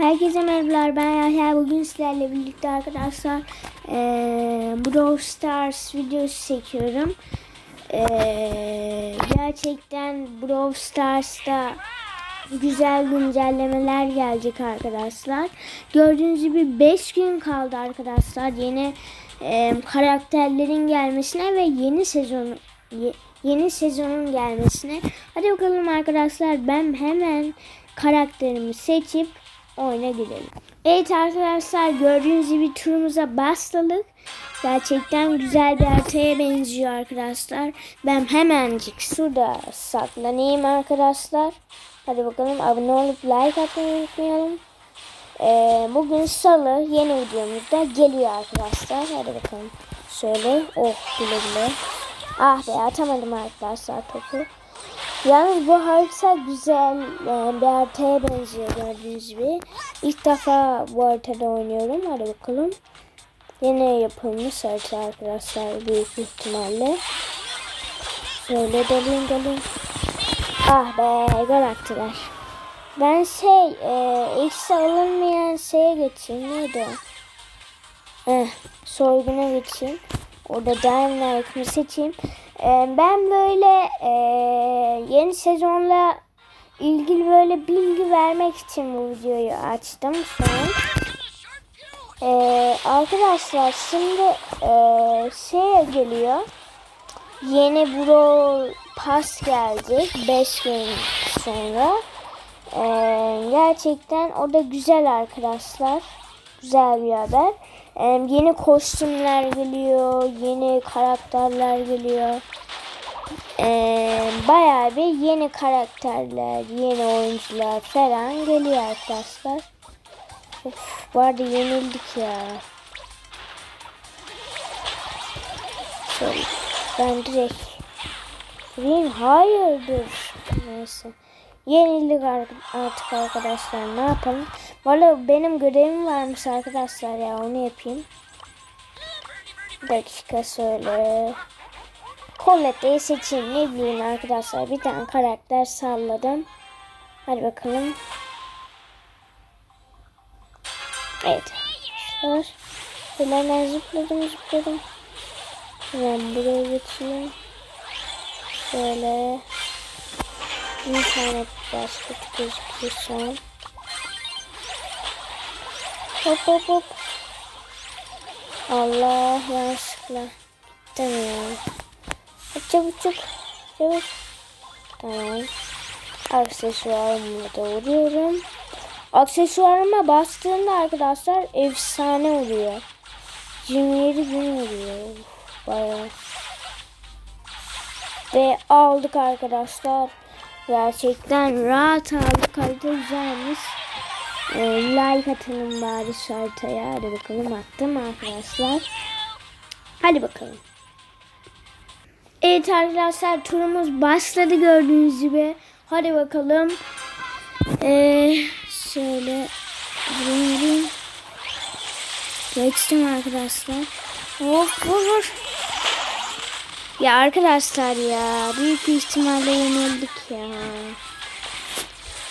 Herkese merhabalar ben Yahya bugün sizlerle birlikte arkadaşlar eee Brawl Stars videosu çekiyorum. Eee, gerçekten Brawl Stars'ta güzel güncellemeler gelecek arkadaşlar. Gördüğünüz gibi 5 gün kaldı arkadaşlar yeni eee, karakterlerin gelmesine ve yeni sezon ye- yeni sezonun gelmesine. Hadi bakalım arkadaşlar ben hemen karakterimi seçip oyuna girelim. Evet arkadaşlar gördüğünüz gibi turumuza başladık. Gerçekten güzel bir haritaya benziyor arkadaşlar. Ben hemencik şurada saklanayım arkadaşlar. Hadi bakalım abone olup like atmayı unutmayalım. Ee, bugün salı yeni videomuzda geliyor arkadaşlar. Hadi bakalım. Şöyle oh güle güle. Ah be atamadım arkadaşlar topu. Yalnız bu harita güzel bir haritaya benziyor gördüğünüz gibi. İlk defa bu haritada oynuyorum. Hadi bakalım. Yine yapılmış harita arkadaşlar büyük ihtimalle. Şöyle dalayım dalayım. Ah be gol attılar. Ben şey e, eksi alınmayan şeye geçeyim. Neydi o? Eh, soyguna geçeyim. Orada Dynamite'ımı seçeyim. Ee, ben böyle e, yeni sezonla ilgili böyle bilgi vermek için bu videoyu açtım şu. Ee, arkadaşlar şimdi e, şeye geliyor. Yeni Brawl Pass gelecek 5 gün sonra. Ee, gerçekten o da güzel arkadaşlar. Güzel bir haber. Ee, yeni kostümler geliyor, yeni karakterler geliyor. Ee, bayağı bir yeni karakterler, yeni oyuncular falan geliyor arkadaşlar. Of, bu arada yenildik ya. Şöyle, ben direkt vurayım. Hayırdır. Neyse. Yenildik ar- artık arkadaşlar. Ne yapalım? Valla benim görevim varmış arkadaşlar ya. Onu yapayım. Dakika söyle. Colette'yi seçeyim. Ne bileyim arkadaşlar. Bir tane karakter salladım. Hadi bakalım. Evet. Arkadaşlar. Hemen zıpladım zıpladım. Hemen buraya geçeyim. Şöyle. İnternet biraz kötü gözüküyor şu an. Hop hop hop. Allah yanlışlıkla. Gittim ya. Çabuk çabuk. Çabuk. Tamam. Aksesuarımla da vuruyorum. Aksesuarıma bastığımda arkadaşlar efsane oluyor. 27 bin vuruyor. Uf, Bayağı. Ve aldık arkadaşlar. Gerçekten rahat aldık. Harita güzelmiş. Ee, like atalım bari şu haritaya. Hadi bakalım attım arkadaşlar. Hadi bakalım. Evet arkadaşlar turumuz başladı gördüğünüz gibi. Hadi bakalım. Ee, şöyle. Geçtim arkadaşlar. Of vur vur. Ya arkadaşlar ya büyük ihtimalle yenildik ya.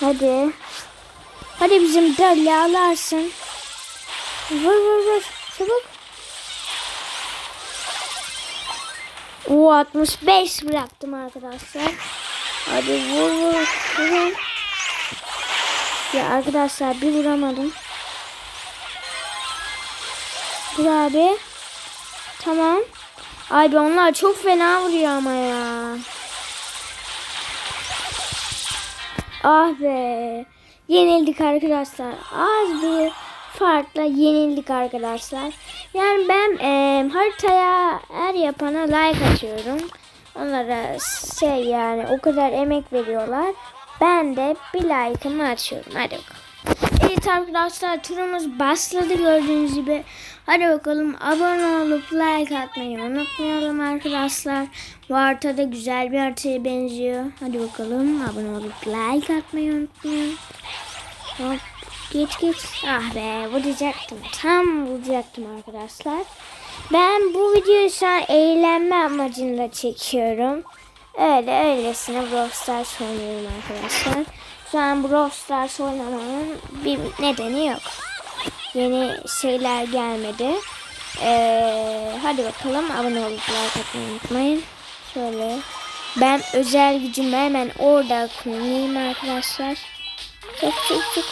Hadi. Hadi bizim Dali alarsın. Vur vur vur. Çabuk. O 65 bıraktım arkadaşlar. Hadi vur vur. vur. Ya arkadaşlar bir vuramadım. Vur abi. Tamam. Abi onlar çok fena vuruyor ama ya. Ah be. Yenildik arkadaşlar. Az bir farkla yenildik arkadaşlar. Yani ben e, haritaya her yapana like atıyorum. Onlara şey yani o kadar emek veriyorlar. Ben de bir like'ımı açıyorum. Hadi bakalım. Evet arkadaşlar turumuz başladı gördüğünüz gibi. Hadi bakalım abone olup like atmayı unutmayalım arkadaşlar. Bu harita da güzel bir haritaya benziyor. Hadi bakalım abone olup like atmayı unutmayalım. Hop geç geç. Ah be vuracaktım. Tam vuracaktım arkadaşlar. Ben bu videoyu şu an eğlenme amacında çekiyorum. Öyle öylesine Brawl Stars oynuyorum arkadaşlar. Şu an Brawl Stars oynamanın bir nedeni yok. Yeni şeyler gelmedi. Ee, hadi bakalım abone olup like atmayı unutmayın. Şöyle. Ben özel gücümü hemen orada kullanayım arkadaşlar. Çok çok çok.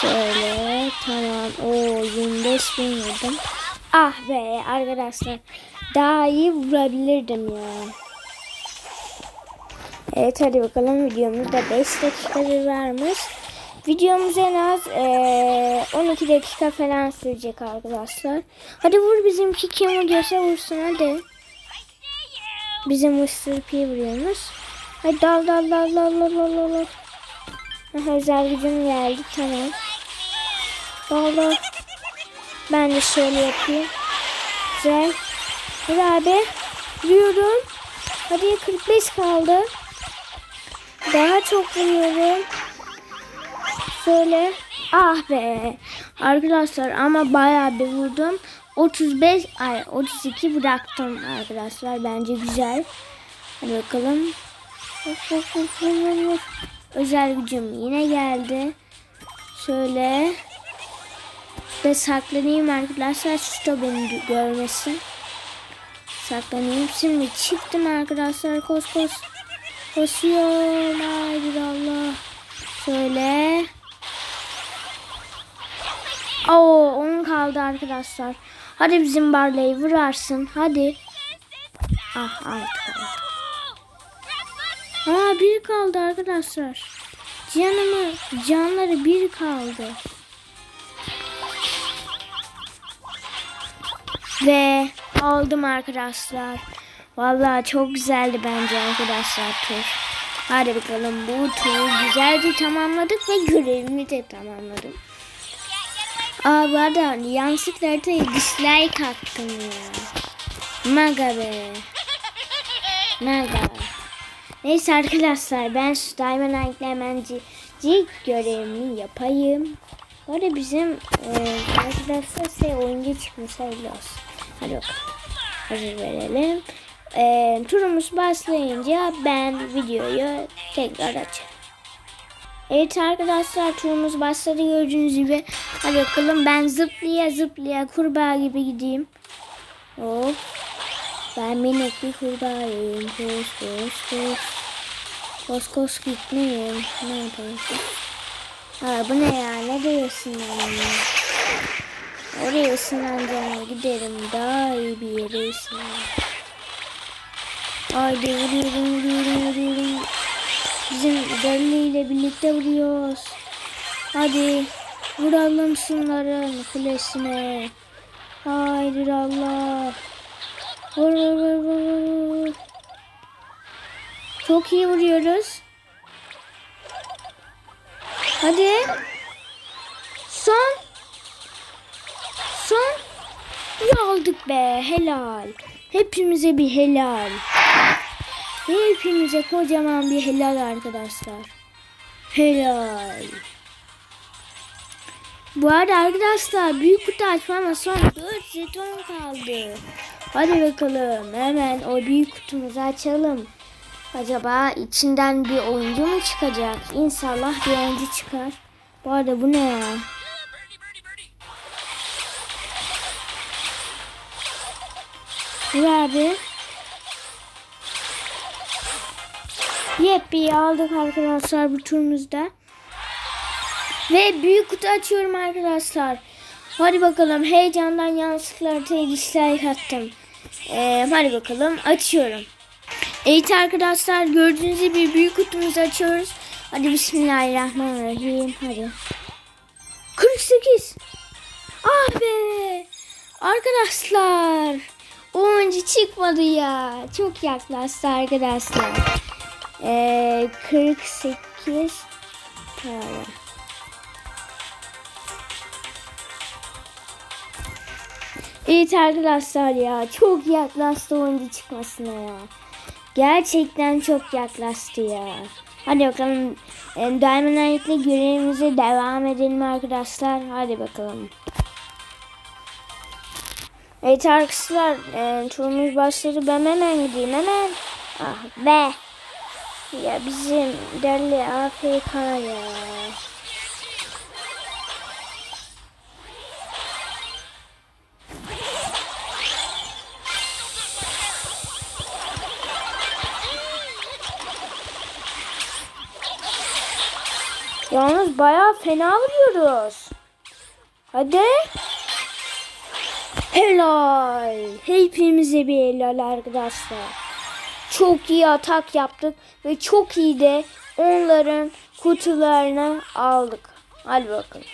Şöyle tamam. O 25 bin vurdum. Ah be arkadaşlar. Daha iyi vurabilirdim ya. Evet hadi bakalım videomuz da 5 dakikadır varmış. Videomuz en az eee, 12 dakika falan sürecek arkadaşlar. Hadi vur bizimki kim vuruyorsa vursun hadi. Bizim Mr. P vuruyormuş. Hadi dal dal dal dal dal dal dal. Özel gücüm geldi tamam. Dal dal. Ben de şöyle yapayım. Güzel. Hadi abi. Vuruyorum. Hadi 45 kaldı. Daha çok vuruyorum. Şöyle. Ah be. Arkadaşlar ama bayağı bir vurdum. 35 ay 32 bıraktım arkadaşlar. Bence güzel. Hadi bakalım. Özel gücüm yine geldi. Şöyle. Ve saklanayım arkadaşlar. Şu beni görmesin. Saklanayım. Şimdi çıktım arkadaşlar. Kos kos. Koşuyorum. Haydi Allah. Şöyle. Oo, onun kaldı arkadaşlar. Hadi bizim Barley'i vurarsın. Hadi. Ah artık kaldı. Aa bir kaldı arkadaşlar. Canımı, canları bir kaldı. Ve aldım arkadaşlar. Vallahi çok güzeldi bence arkadaşlar tur. Hadi bakalım bu turu güzelce tamamladık ve görevimi de tamamladım. Aa arada yanlışlıkla haritaya dislike attım ya. Maga be. Maga. Neyse arkadaşlar ben şu Diamond Knight'le hemencik görevimi yapayım. Bu arada bizim e, arkadaşlar şey oyuncu çıkmış hayırlı olsun. Hadi bakalım. Hazır verelim. E, turumuz başlayınca ben videoyu tekrar açarım. Evet arkadaşlar turumuz başladı gördüğünüz gibi. Hadi bakalım ben zıplaya zıplaya kurbağa gibi gideyim. Hop. Ben minik bir kurbağayım. Koş koş koş. Koş koş gitmeyeyim. Ne yapayım? Aa, bu ne ya? Ne diyorsun yani? Oraya ısınacağım. Giderim. Daha iyi bir yere ısınacağım. Haydi vuruyorum vuruyorum vuruyorum. Bizim Deli ile birlikte vuruyoruz. Hadi vuralım şunların kulesine. Haydi Allah. Vur vur vur vur. Çok iyi vuruyoruz. Hadi. Son. Son. İyi aldık be. Helal. Hepimize bir helal. Hepimize kocaman bir helal arkadaşlar. Helal. Bu arada arkadaşlar büyük kutu açmama son 4 jeton kaldı. Hadi bakalım hemen o büyük kutumuzu açalım. Acaba içinden bir oyuncu mu çıkacak? İnşallah bir oyuncu çıkar. Bu arada bu ne ya? Ver abi. Yepyeni aldık arkadaşlar bu turumuzda. Ve büyük kutu açıyorum arkadaşlar. Hadi bakalım heyecandan yanlışlıkla haritaya dislike attım. Ee, hadi bakalım açıyorum. Evet arkadaşlar gördüğünüz gibi büyük kutumuzu açıyoruz. Hadi bismillahirrahmanirrahim. Hadi. 48. Ah be. Arkadaşlar. O önce çıkmadı ya. Çok yaklaştı arkadaşlar. Ee, 48 para. Evet arkadaşlar ya çok yaklaştı oyuncu çıkmasına ya. Gerçekten çok yaklaştı ya. Hadi bakalım e, Diamond Knight'le görevimize devam edelim arkadaşlar. Hadi bakalım. Evet arkadaşlar e, turumuz başladı. Ben hemen gideyim hemen. Ah be. Ya bizim deli AFK ya. Yalnız bayağı fena vuruyoruz. Hadi. Helal. Hepimize bir helal arkadaşlar. Çok iyi atak yaptık ve çok iyi de onların kutularını aldık. Hadi bakalım.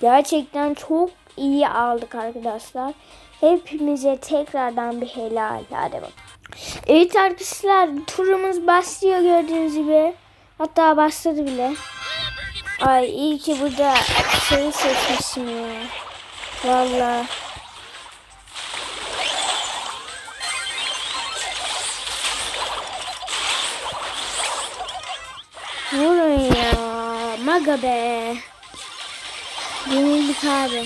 Gerçekten çok iyi aldık arkadaşlar. Hepimize tekrardan bir helal. Hadi bakalım. Evet arkadaşlar turumuz başlıyor gördüğünüz gibi. Hatta başladı bile. Ay iyi ki burada şeyi seçmişim ya. Vallahi. Maga be. Yenildik abi.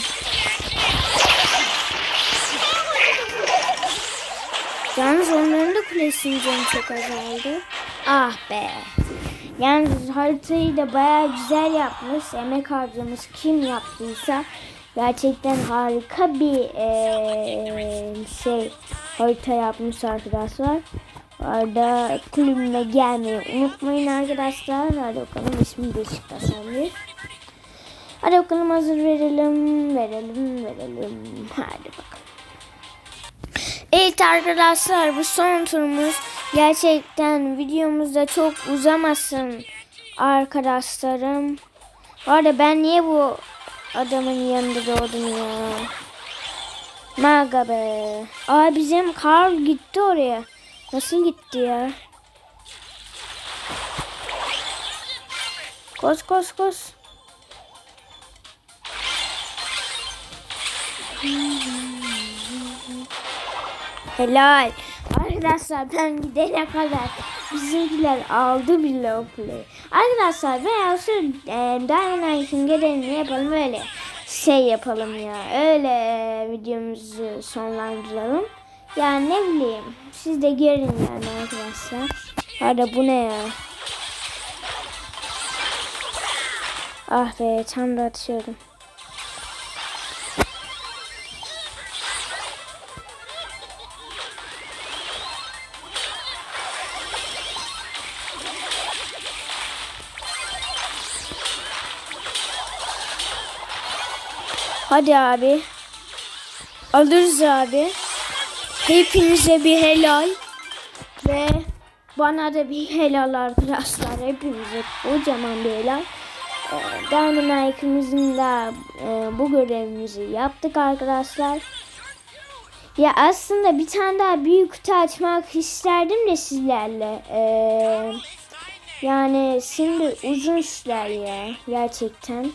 Yalnız onların da kulesinin canı çok azaldı. Ah be. Yalnız haritayı da baya güzel yapmış. Emek harcamış kim yaptıysa. Gerçekten harika bir eee, şey harita yapmış arkadaşlar. Arada kulübüme gelmeyi unutmayın arkadaşlar. Hadi bakalım ismi Beşiktaş olmuş. Hadi bakalım hazır verelim, verelim, verelim. Hadi bakalım. Evet arkadaşlar bu son turumuz. Gerçekten videomuzda çok uzamasın arkadaşlarım. Bu arada ben niye bu adamın yanında doğdum ya? Maga be. Aa bizim Karl gitti oraya. Nasıl gitti ya? Koş koş koş. Helal. Arkadaşlar ben gidene kadar bizimkiler aldı bile o play'i. Arkadaşlar veya şu e, Dynamite'ın gereğini yapalım öyle şey yapalım ya. Öyle e, videomuzu sonlandıralım. Yani ne bileyim siz de görün yani arkadaşlar. Hadi bu ne ya? Ah be tam da atıyordum. Hadi abi. Alırız abi. Hepinize bir helal. Ve bana da bir helal arkadaşlar. Hepinize kocaman bir helal. Ee, Dynamite'ımızın da e, bu görevimizi yaptık arkadaşlar. Ya aslında bir tane daha büyük kutu açmak isterdim de sizlerle. Ee, yani şimdi uzun sürer ya gerçekten.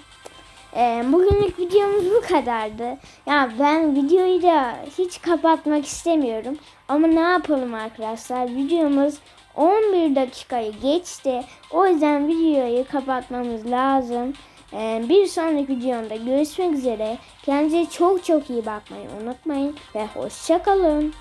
Ee, bugünlük videomuz bu kadardı. Ya ben videoyu da hiç kapatmak istemiyorum. Ama ne yapalım arkadaşlar? Videomuz 11 dakikayı geçti. O yüzden videoyu kapatmamız lazım. Ee, bir sonraki videomda görüşmek üzere. Kendinize çok çok iyi bakmayı unutmayın. Ve hoşçakalın.